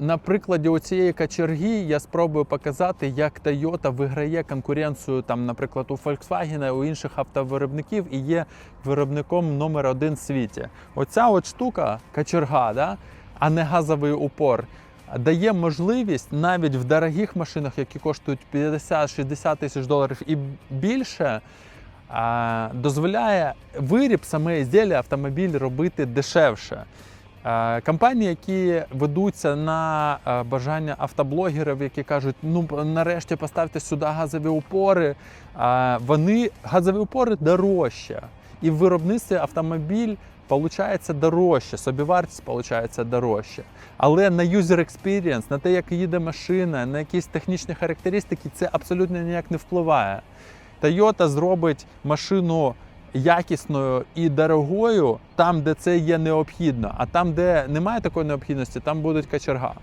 На прикладі цієї качерги я спробую показати, як Toyota виграє конкуренцію, там, наприклад, у Volkswagen, у інших автовиробників і є виробником номер один в світі. Оця от штука, качерга, да? а не газовий упор, дає можливість навіть в дорогих машинах, які коштують 50-60 тисяч доларів і більше, дозволяє виріб саме ізділля автомобіль робити дешевше. Е, Компанії, які ведуться на е, бажання автоблогерів, які кажуть, ну нарешті поставте сюди газові упори. е, Вони газові упори дорожче. І в виробництві автомобіль получається дорожче, собівартість получається дорожче. Але на user experience, на те, як їде машина, на якісь технічні характеристики, це абсолютно ніяк не впливає. Toyota зробить машину якісною і дорогою там, де це є необхідно. А там, де немає такої необхідності, там будуть качерга.